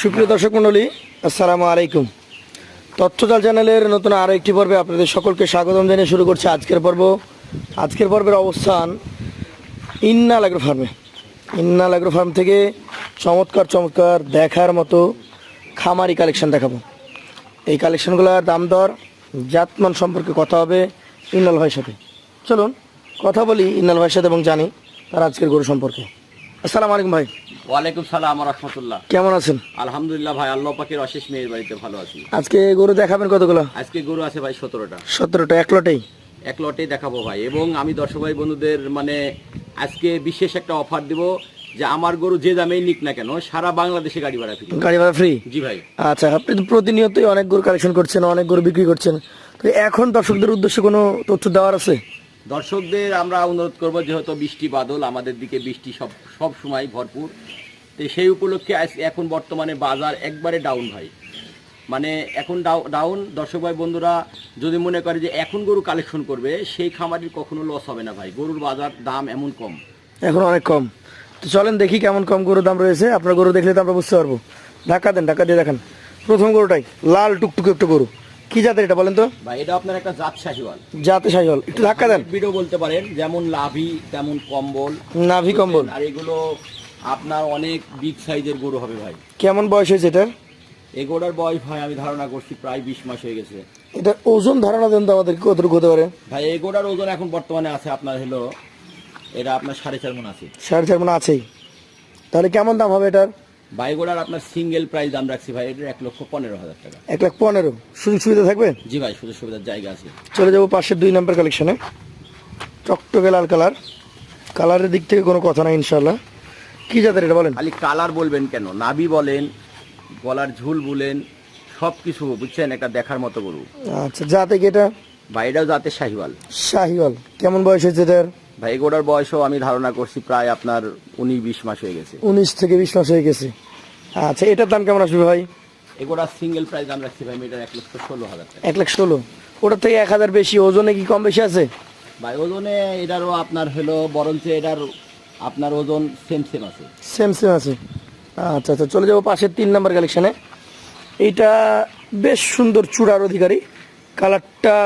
সুপ্রিয় দর্শক মণ্ডলী, আসসালামু আলাইকুম। তথ্যজাল চ্যানেলের নতুন আরও একটি পর্বে আপনাদের সকলকে স্বাগতম জানিয়ে শুরু করছে আজকের পর্ব। আজকের পর্বের অবস্থান ইন্নাল অ্যাগ্রো ফার্মে ইন্নাল অ্যাগ্রো ফার্ম থেকে চমৎকার চমৎকার দেখার মতো খামারি কালেকশন দেখাবো। এই কালেকশনগুলোর দাম দর, জাতমান সম্পর্কে কথা হবে ইন্নাল ভাইয়ের সাথে। চলুন, কথা বলি ইন্নাল ভাইয়ের সাথে এবং জানি তার আজকের গরু সম্পর্কে। আসসালামু আলাইকুম ভাই। ওয়ালাইকুম সালাম রহমতুল্লাহ। কেমন আছেন? আলহামদুলিল্লাহ ভাই আল্লাহ পাকের অশেষ মেয়ের বাড়িতে ভালো আছি। আজকে গরু দেখাবেন কতগুলো? আজকে গরু আছে ভাই সতেরোটা। সতেরোটা এক লটেই? এক লটেই দেখাবো ভাই। এবং আমি দর্শক ভাই বন্ধুদের মানে আজকে বিশেষ একটা অফার দিব যে আমার গরু যে দামেই নিক না কেন সারা বাংলাদেশে গাড়ি ভাড়া ফ্রি গাড়ি ভাড়া ফ্রি জি ভাই। আচ্ছা আপনি তো প্রতিনিয়তই অনেক গরু কালেকশন করছেন অনেক গরু বিক্রি করছেন। তো এখন দর্শকদের উদ্দেশ্যে কোনো তথ্য দেওয়ার আছে? দর্শকদের আমরা অনুরোধ করব, যেহেতু বৃষ্টি বাদল, আমাদের দিকে বৃষ্টি সব সব সময় ভরপুর। তো সেই উপলক্ষে এখন বর্তমানে বাজার একবারে ডাউন ভাই। মানে এখন ডাউ- ডাউন দর্শক ভাই, বন্ধুরা, যদি মনে করে যে এখন গরু কালেকশন করবে, সেই খামারির কখনো লস হবে না ভাই। গরুর বাজার দাম এমন কম। এখন অনেক কম। তো চলেন দেখি কেমন কম গরুর দাম রয়েছে। আপনার গরু দেখলে তো আমরা বুঝতে পারব। ধাক্কা দেন, ধাক্কা দিয়ে দেখেন। প্রথম গরুটাই, লাল টুকটুকে একটা গরু। কি জাতের এটা বলেন তো? ভাই এটা আপনার একটা জাত শাহিওয়াল। জাতে সাইহল একটু ধাক্কা দেন। ভিডিও বলতে পারেন যেমন লাভি তেমন কম্বল। নাভি কম্বল। আর এগুলো আপনার অনেক বিগ সাইজের গরু হবে ভাই। কেমন বয়স হয়েছে এটার? এগোড়ার বয়স ভাই আমি ধারণা করছি প্রায় বিশ মাস হয়ে গেছে। এটার ওজন ধারণা দেন তো আমাদের কতটুকু হতে পারে? ভাই এগোড়ার ওজন এখন বর্তমানে আছে আপনার হলো এটা আপনার সাড়ে চার মন আছে। সাড়ে চার মানে আছেই। তাহলে কেমন দাম হবে এটার? বাইগোড়ার আপনার সিঙ্গেল প্রাইস দাম রাখছি ভাই এটার এক লক্ষ পনেরো হাজার টাকা। এক লাখ পনেরো। সুযোগ সুবিধা থাকবে? জি ভাই সুযোগ সুবিধার জায়গা আছে। চলে যাব পাশের দুই নাম্বার কালেকশনে টকটকে লাল কালার। কালারের দিক থেকে কোনো কথা নাই ইনশাল্লাহ কি জাতের এটা বলেন? খালি কালার বলবেন কেন? নাবি বলেন গলার ঝুল বলেন সব কিছু বুঝছেন? একটা দেখার মতো গরু। আচ্ছা জাতে কি এটা? এটাও যাতে শাহিওয়াল। শাহিওয়াল। কেমন বয়স হয়েছে এটার? ভাই এগোড়ার বয়সও আমি ধারণা করছি প্রায় আপনার উনিশ বিশ মাস হয়ে গেছে। উনিশ থেকে বিশ মাস হয়ে গেছে। আচ্ছা এটার দাম কেমন আসবে ভাই? এগোড়ার সিঙ্গেল প্রাইস দাম রাখছি ভাই এটার এক লক্ষ ষোলো হাজার এক লাখ ষোলো। ওটার থেকে এক হাজার বেশি ওজনে কি কম বেশি আছে? ভাই ওজনে এটারও আপনার হলো বরঞ্চ এটার আপনার ওজন সেম সেম আছে। সেম সেম আছে। আচ্ছা আচ্ছা চলে যাব পাশের তিন নাম্বার কালেকশনে এইটা বেশ সুন্দর চূড়ার অধিকারী। কালারটা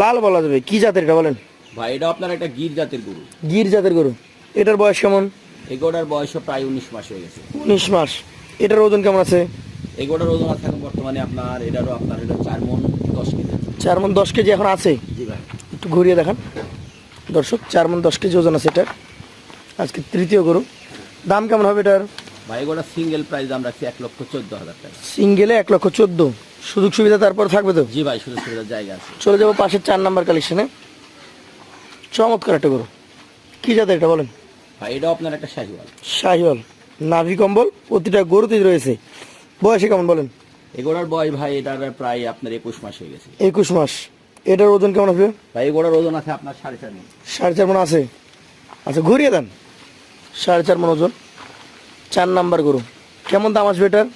লাল বলা যাবে। কি জাতের এটা বলেন? ভাই এটা আপনার একটা গির জাতের গরু। গির জাতের গরু। এটার বয়স কেমন? এগোড়ার বয়সও প্রায় উনিশ মাস হয়ে গেছে। উনিশ মাস। এটার ওজন কেমন আছে? এগোড়ার ওজন আছে এখন বর্তমানে আপনার এটারও আপনার হলো চার মন দশ কেজি। চার মন দশ কেজি এখন আছে? জি ভাই। একটু ঘুরিয়ে দেখান। দর্শক চার মন দশ কেজি ওজন আছে এটার। আজকে তৃতীয় গরু। দাম কেমন হবে এটার? ভাই এগোড়ার সিঙ্গেল প্রাইস দাম রাখছি এক লক্ষ চোদ্দ হাজার টাকা। সিঙ্গেলে এক লক্ষ চোদ্দ। সুযোগ সুবিধা তারপর থাকবে তো? জি ভাই সুযোগ সুবিধার জায়গা আছে। চলে যাব পাশের চার নাম্বার কালেকশনে চমৎকার একটা গরু। কি জাতের এটা বলেন? ভাই এটাও আপনার একটা শাহিওয়াল। শাহিওয়াল। নাভি কম্বল প্রতিটা গরুতেই রয়েছে। বয়সে কেমন বলেন? এগোড়ার বয়স ভাই এটার প্রায় আপনার একুশ মাস হয়ে গেছে। একুশ মাস। এটার ওজন কেমন হবে? ভাই এগোড়ার ওজন আছে আপনার সাড়ে চার মন। সাড়ে চার মন আছে। আচ্ছা ঘুরিয়ে দেন। সাড়ে চার মন ওজন। চার নাম্বার গরু। কেমন দাম আসবে এটার?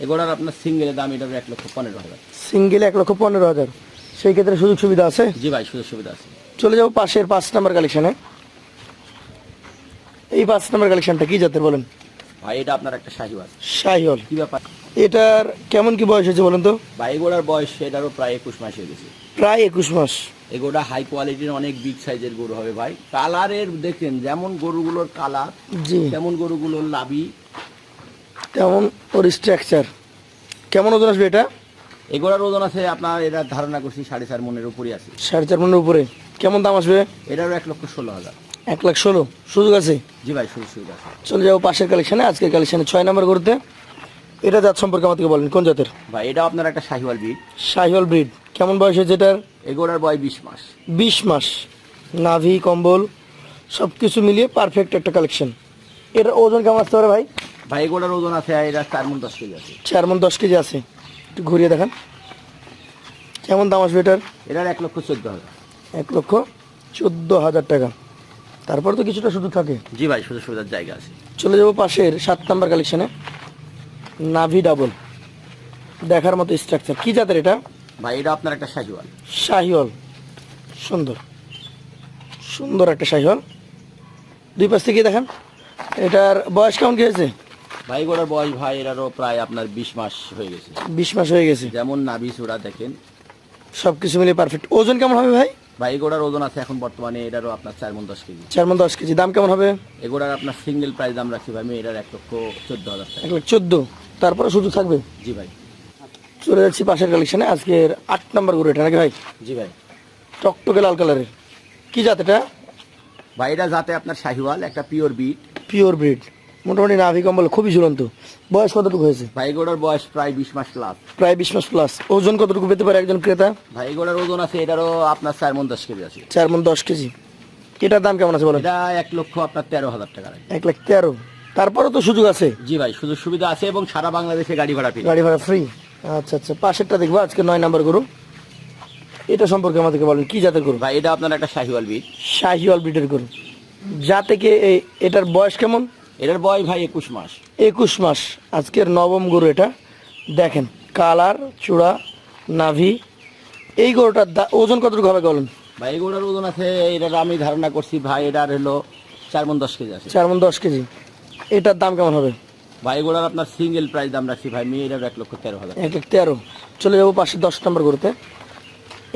এগোড়ার আপনার সিঙ্গেলের দাম এটার এক লক্ষ পনেরো হাজার। সিঙ্গেলে এক লক্ষ পনেরো হাজার। সেই ক্ষেত্রে সুযোগ সুবিধা আছে? জি ভাই সুযোগ সুবিধা আছে। চলে যাব পাশের পাঁচ নাম্বার কালেকশনে এই পাঁচ নাম্বার কালেকশনটা কি জাতের বলেন? ভাই এটা আপনার একটা শাহিওয়াল। শাহিওয়াল। কি ব্যাপার? এটার কেমন কি বয়স হয়েছে বলেন তো? ভাই এগোড়ার বয়স এটারও প্রায় একুশ মাস হয়ে গেছে। প্রায় একুশ মাস। এগোটা হাই কোয়ালিটির অনেক বিগ সাইজের গরু হবে ভাই। কালারের দেখেন যেমন গরুগুলোর কালার জি। তেমন গরুগুলোর লাভি তেমন ওর স্ট্রাকচার কেমন ওজন আসবে এটা? এগোড়ার ওজন আছে আপনার এটা ধারণা করছি সাড়ে চার মনের উপরই আছে। সাড়ে চার মনের উপরে। কেমন দাম আসবে? এটারও এক লক্ষ ষোলো হাজার। এক লাখ ষোলো। সুযোগ আছে? জি ভাই সুযোগ সুবিধা আছে। চলে যাব পাশের কালেকশনে আজকের কালেকশনে ছয় নম্বর করতে এটা জাত সম্পর্কে আমাদেরকে বলেন কোন জাতের? ভাই এটা আপনার একটা শাহিওয়াল ব্রিড শাহিওয়াল ব্রিড কেমন বয়স হয়েছে এটার? এগোড়ার বয় বিশ মাস। বিশ মাস। নাভি কম্বল সব কিছু মিলিয়ে পারফেক্ট একটা কালেকশন। এটার ওজন কেমন আসতে পারে ভাই? ভাই এগোড়ার ওজন আছে এটা চার মন দশ কেজি আছে। চার মন দশ কেজি আছে। একটু ঘুরিয়ে দেখান। কেমন দাম আসবে এটার? এটার এক লক্ষ চোদ্দ হাজার। এক লক্ষ চোদ্দ হাজার টাকা। তারপর তো কিছুটা শুধু থাকে। জি ভাই সুযোগ সুবিধার জায়গা আছে। চলে যাব পাশের সাত নাম্বার কালেকশনে নাভি ডাবল দেখার মতো স্ট্রাকচার কি জাতের এটা? ভাই এটা আপনার একটা শাহিওয়াল। শাহিওয়াল। সুন্দর। সুন্দর একটা শাহিওয়াল। দুই পাশ থেকে দেখেন। এটার বয়স কেমন কি হয়েছে? ভাই গোড়ার বয়স ভাই এরারও প্রায় আপনার বিশ মাস হয়ে গেছে। বিশ মাস হয়ে গেছে। যেমন নাভি চূড়া দেখেন। সব কিছু মিলিয়ে পারফেক্ট ওজন কেমন হবে ভাই? ভাই গোড়ার ওজন আছে এখন বর্তমানে এটারও আপনার চার মন দশ কেজি। চার মন দশ কেজি। দাম কেমন হবে? এগোড়ার আপনার সিঙ্গেল প্রাইস দাম রাখছি ভাই আমি এটার এক লক্ষ চোদ্দ হাজার টাকা। এক লাখ চোদ্দ। তারপরে সুযোগ থাকবে? জি ভাই। চলে যাচ্ছি পাশের কালেকশনে আজকের আট নাম্বার গরু এটা নাকি ভাই? জি ভাই। টকটকে লাল কালারের কি জাত এটা? ভাই এটা যাতে আপনার শাহিওয়াল একটা পিওর বিট পিওর ব্রিড মোটামুটি নাভি কম্বল খুবই ঝুলন্ত। বয়স কতটুকু হয়েছে? ভাই গোড়ার বয়স প্রায় বিশ মাস প্লাস প্রায় বিশ মাস প্লাস ওজন কতটুকু পেতে পারে একজন ক্রেতা? ভাই গোড়ার ওজন আছে এটারও আপনার চার মন দশ কেজি আছে। চার মন দশ কেজি। এটার দাম কেমন আছে বলেন? এটা এক লক্ষ আপনার তেরো হাজার টাকা এক লাখ তেরো। তারপরেও তো সুযোগ আছে। জি ভাই সুযোগ সুবিধা আছে এবং সারা বাংলাদেশে গাড়ি ভাড়া ফ্রি গাড়ি ভাড়া ফ্রি আচ্ছা আচ্ছা পাশেরটা দেখব আজকে নয় নাম্বার গরু। এটা সম্পর্কে আমাদেরকে বলেন কি জাতের গরু? ভাই এটা আপনার একটা শাহিওয়াল বিট শাহিওয়াল ব্রিডের গরু। যা থেকে এটার বয়স কেমন? এটার বয়স ভাই একুশ মাস। একুশ মাস আজকের নবম গরু এটা। দেখেন কালার চূড়া নাভি এই গরুটার ওজন কতটুকু হবে বলেন? ভাই এই গরুটার ওজন আছে এটার আমি ধারণা করছি ভাই এটার হলো চার মন দশ কেজি আছে। চার মন দশ কেজি। এটার দাম কেমন হবে? ভাই এগুলোর আপনার সিঙ্গেল প্রাইস দাম রাখছি ভাই মেয়ে এটার এক লক্ষ তেরো হাজার। এক লাখ তেরো। চলে যাব পাশে দশ নম্বর গরুতে।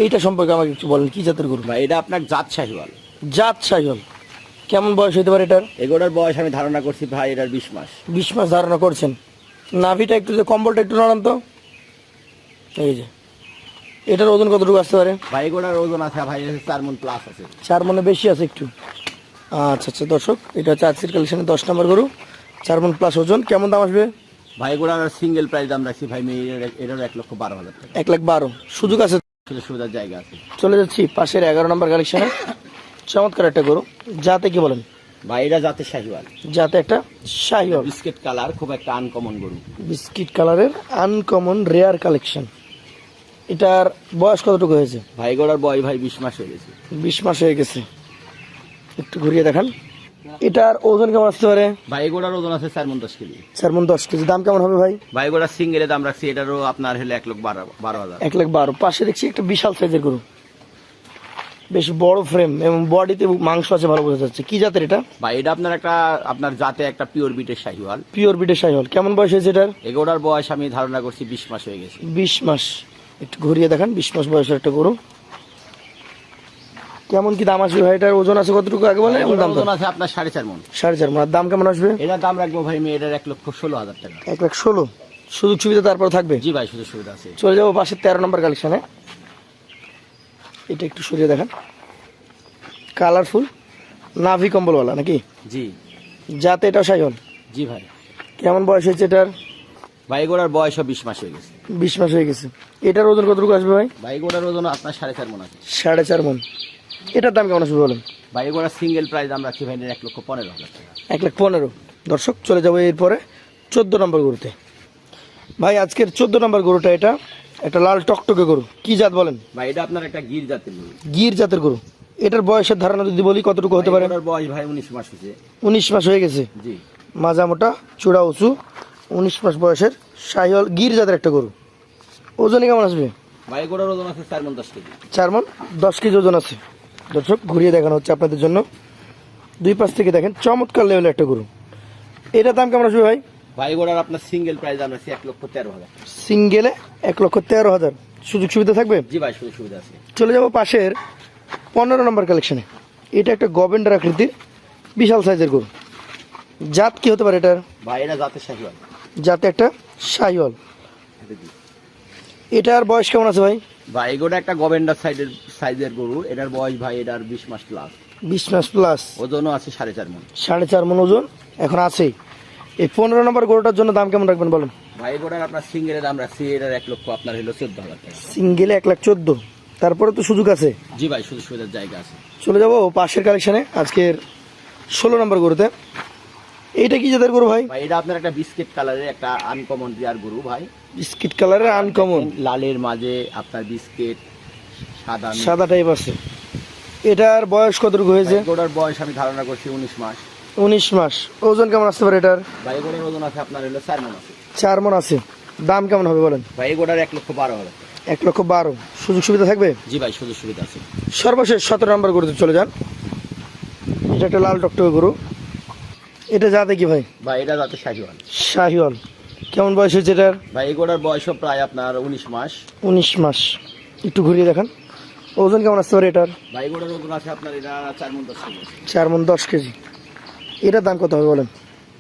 এইটা সম্পর্কে আমাকে একটু বলেন কি জাতের গরু? ভাই এটা আপনার জাত শাহিওয়াল। জাত শাহিওয়াল। কেমন বয়স হতে পারে এটার? এগুলোর বয়স আমি ধারণা করছি ভাই এটার বিশ মাস। বিশ মাস ধারণা করছেন। নাভিটা একটু যে কম্বলটা একটু নড়ান তো। এই যে। এটার ওজন কতটুকু আসতে পারে? ভাই এগুলোর ওজন আছে ভাই চার মন প্লাস আছে। চার মনে বেশি আছে একটু। আচ্ছা আচ্ছা দর্শক এটা হচ্ছে আজকের কালেকশনে দশ নম্বর গরু। চার মন প্লাস ওজন। কেমন দাম আসবে? ভাই এগুলোর সিঙ্গেল প্রাইস দাম রাখছি ভাই মেয়ে এটার এক লক্ষ বারো হাজার টাকা। এক লাখ বারো। সুযোগ আছে? সুবিধার জায়গা আছে। চলে যাচ্ছি পাশের এগারো নম্বর কালেকশনে চমৎকার একটা গরু। যাতে কি বলেন? ভাই এটা জাতের শাহিওয়াল। যাতে একটা শাহিওয়াল। বিস্কিট কালার খুব একটা আনকমন গরু। বিস্কিট কালারের আনকমন রেয়ার কালেকশন এটার বয়স কতটুকু হয়েছে? ভাই গোড়ার বয়স ভাই বিশ মাস হয়ে গেছে। বিশ মাস হয়ে গেছে। একটু ঘুরিয়ে দেখান। এটার ওজন কেমন আসতে পারে? ভাই গোড়ার ওজন আছে চার মন দশ কেজি। চার মন দশ কেজি। দাম কেমন হবে ভাই? ভাই গোড়ার সিঙ্গেলের দাম রাখছি এটারও আপনার হলে এক লক্ষ বারো বারো হাজার। এক লাখ বারো। পাশে দেখছি একটা বিশাল সাইজের গরু। বেশ বড় ফ্রেম এবং বডিতে মাংস আছে ভালো বোঝা যাচ্ছে। কি জাতের এটা? ভাই এটা আপনার একটা আপনার জাতে একটা পিওর বিটের শাহিওয়াল। পিওর বিটের শাহিওয়াল। কেমন বয়স হয়েছে এটার? এগোড়ার বয়স আমি ধারণা করছি বিশ মাস হয়ে গেছে। বিশ মাস। একটু ঘুরিয়ে দেখান বিশ মাস বয়সের একটা গরু। কেমন কি দাম আসবে ভাই? এটার ওজন আছে কতটুকু আগে বলে দাম ওজন আছে আপনার সাড়ে চার মন। সাড়ে চার মন। আর দাম কেমন আসবে? এটার দাম রাখব ভাই মেয়ে এটার এক লক্ষ ষোলো হাজার টাকা। এক লাখ ষোলো। সুযোগ সুবিধা তারপর থাকবে? জি ভাই সুযোগ সুবিধা আছে। চলে যাব পাশের তেরো নম্বর কালেকশনে এটা একটু সরিয়ে দেখান। কালারফুল নাভি কম্বলওয়ালা নাকি? জি। যাতে এটাও সাইহল জি ভাই। কেমন বয়স হয়েছে এটার? ভাই বয়স বিশ মাস হয়ে গেছে। বিশ মাস হয়ে গেছে। এটার ওজন কতটুকু আসবে ভাই? ভাই গোড়ার ওজন আপনার সাড়ে চার মন আছে। সাড়ে চার মন। এটার দাম কেমন আসবে বলেন? ভাই গোড়ার সিঙ্গেল প্রাইস দাম রাখছি ভাই এক লক্ষ পনেরো হাজার টাকা। এক লাখ পনেরো। দর্শক চলে যাব এরপরে চোদ্দ নম্বর গরুতে। ভাই আজকের চোদ্দ নম্বর গরুটা এটা। একটা লাল টকটকে গরু। কি জাত বলেন? ভাই এটা আপনার একটা গির জাতের গরু। গির জাতের গরু। এটার বয়সের ধারণা যদি বলি কতটুকু হতে পারে? গোড়ার বয়স ভাই উনিশ মাস হয়েছে। উনিশ মাস হয়ে গেছে। জি। মাজা মোটা চূড়া উঁচু উনিশ মাস বয়সের সাহিওয়াল গির জাতের একটা গরু। ওজনে কেমন আসবে? ভাই গোড়ার ওজন আছে চার মন দশ কেজি। চার মন দশ কেজি ওজন আছে। দর্শক ঘুরিয়ে দেখানো হচ্ছে আপনাদের জন্য। দুই পাশ থেকে দেখেন চমৎকার লেভেলের একটা গরু। এটার দাম কেমন আসবে ভাই? ভাই গোড়ার আপনার সিঙ্গেল প্রাইস রাখছি এক লক্ষ তেরো হাজার। সিঙ্গেলে এক লক্ষ তেরো হাজার। সুযোগ সুবিধা থাকবে? জি ভাই সুযোগ সুবিধা আছে। চলে যাব পাশের পনেরো নম্বর কালেকশনে এটা একটা গভেন্ডার আকৃতির বিশাল সাইজের গরু। জাত কি হতে পারে এটার? ভাই এটা জাতের শাহিওয়াল। জাতে একটা সাইওয়াল এটার বয়স কেমন আছে ভাই? ভাই এগুলো একটা গভেন্ডার সাইডের সাইজের গরু। এটার বয়স ভাই এটার বিশ মাস প্লাস বিশ মাস প্লাস ওজনও আছে সাড়ে চার মন। সাড়ে চার মন ওজন এখন আছেই। এই পনেরো নম্বর গরুটার জন্য দাম কেমন রাখবেন বলুন? ভাই এগুলোর আপনার সিঙ্গেলের দাম রাখছি এটার এক লক্ষ আপনার হলো চোদ্দ হাজার টাকা। সিঙ্গেলে এক লাখ চোদ্দ। তারপরে তো সুযোগ আছে। জি ভাই সুযোগ সুবিধার জায়গা আছে। চলে যাব পাশের কালেকশনে আজকের ষোলো নম্বর গরুতে। এইটা কি জাতের গরু ভাই? ভাই এটা আপনার একটা বিস্কিট কালারের একটা আনকমন রিয়ার গরু ভাই। বিস্কিট কালারের আনকমন লালের মাঝে আপনার বিস্কিট সাদা সাদা টাইপ আছে এটার বয়স কতটুকু হয়েছে? গোড়ার বয়স আমি ধারণা করছি উনিশ মাস। উনিশ মাস। ওজন কেমন আসতে পারে এটার? ভাই গোড়ার ওজন আছে আপনার হলো চার মন আছে। চার মন আছে। দাম কেমন হবে বলেন? ভাই গোড়ার এক লক্ষ বারো টাকা। এক লক্ষ বারো। সুযোগ সুবিধা থাকবে? জি ভাই সুযোগ সুবিধা আছে। সর্বশেষ সতেরো নম্বর গরুতে চলে যান। এটা একটা লাল টকটকে গরু। এটা যাতে কি ভাই? ভাই এটা যাতে শাহিওয়াল। শাহিওয়াল। কেমন বয়স হয়েছে এটার? ভাই এগুলোর বয়সও প্রায় আপনার উনিশ মাস। উনিশ মাস। একটু ঘুরিয়ে দেখান। ওজন কেমন আসতে পারে এটার? ভাই এগুলোর ওজন আছে আপনার এটা চার মন দশ কেজি। চার মন দশ কেজি। এটার দাম কত হবে বলেন?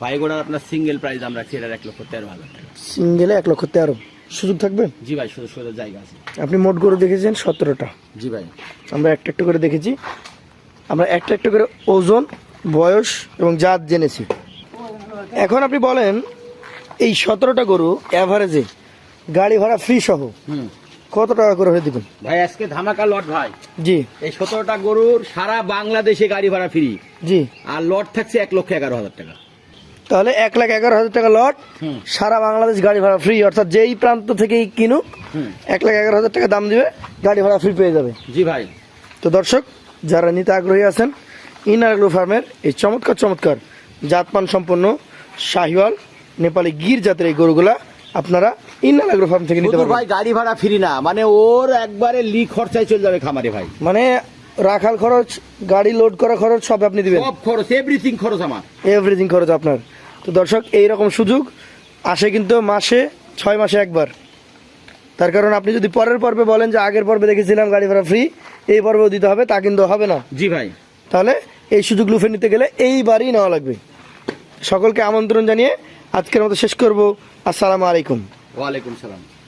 ভাই এগুলোর আপনার সিঙ্গেল প্রাইস আমরা রাখছি এটার এক লক্ষ তেরো হাজার টাকা। সিঙ্গেলে এক লক্ষ তেরো। সুযোগ থাকবে? জি ভাই সুযোগ শুধু জায়গা আছে। আপনি মোট গরু দেখেছেন সতেরোটা। জি ভাই। আমরা একটা একটা করে দেখেছি। আমরা একটা একটা করে ওজন বয়স এবং জাত জেনেছি। এখন আপনি বলেন এই সতেরোটা গরু অ্যাভারেজে গাড়ি ভাড়া ফ্রি সহ হুম। কত টাকা করে হয়ে দেবেন? ভাই আজকে ধামাকা লট ভাই। জি। এই সতেরোটা গরুর সারা বাংলাদেশে গাড়ি ভাড়া ফ্রি। জি। আর লট থাকছে এক লক্ষ এগারো হাজার টাকা। তাহলে এক লাখ এগারো হাজার টাকা লট সারা বাংলাদেশ গাড়ি ভাড়া ফ্রি। অর্থাৎ যেই প্রান্ত থেকেই কিনুক এক লাখ এগারো হাজার টাকা দাম দিবে গাড়ি ভাড়া ফ্রি পেয়ে যাবে। জি ভাই। তো দর্শক যারা নিতে আগ্রহী আছেন ইনারগ্লো ফার্মের এই চমৎকার চমৎকার জাতমান সম্পন্ন শাহিওয়াল নেপালি গির জাতের এই গরুগুলা আপনারা ইনারগ্লো ফার্ম থেকে নিতে পারবেন। ভাই গাড়ি ভাড়া ফ্রি না। মানে ওর একবারে লি খরচায় চলে যাবে খামারে ভাই। মানে রাখাল খরচ গাড়ি লোড করা খরচ সব আপনি দিবেন। সব খরচ এভরিথিং খরচ আমার। এভরিথিং খরচ আপনার। তো দর্শক এই রকম সুযোগ আসে কিন্তু মাসে ছয় মাসে একবার। তার কারণ আপনি যদি পরের পর্বে বলেন যে আগের পর্বে দেখেছিলাম গাড়ি ভাড়া ফ্রি এই পর্বেও দিতে হবে তা কিন্তু হবে না। জি ভাই। তাহলে এই সুযোগ লুফে নিতে গেলে এইবারই নেওয়া লাগবে। সকলকে আমন্ত্রণ জানিয়ে আজকের মতো শেষ করব। আসসালামু আলাইকুম। ওয়ালাইকুম সালাম।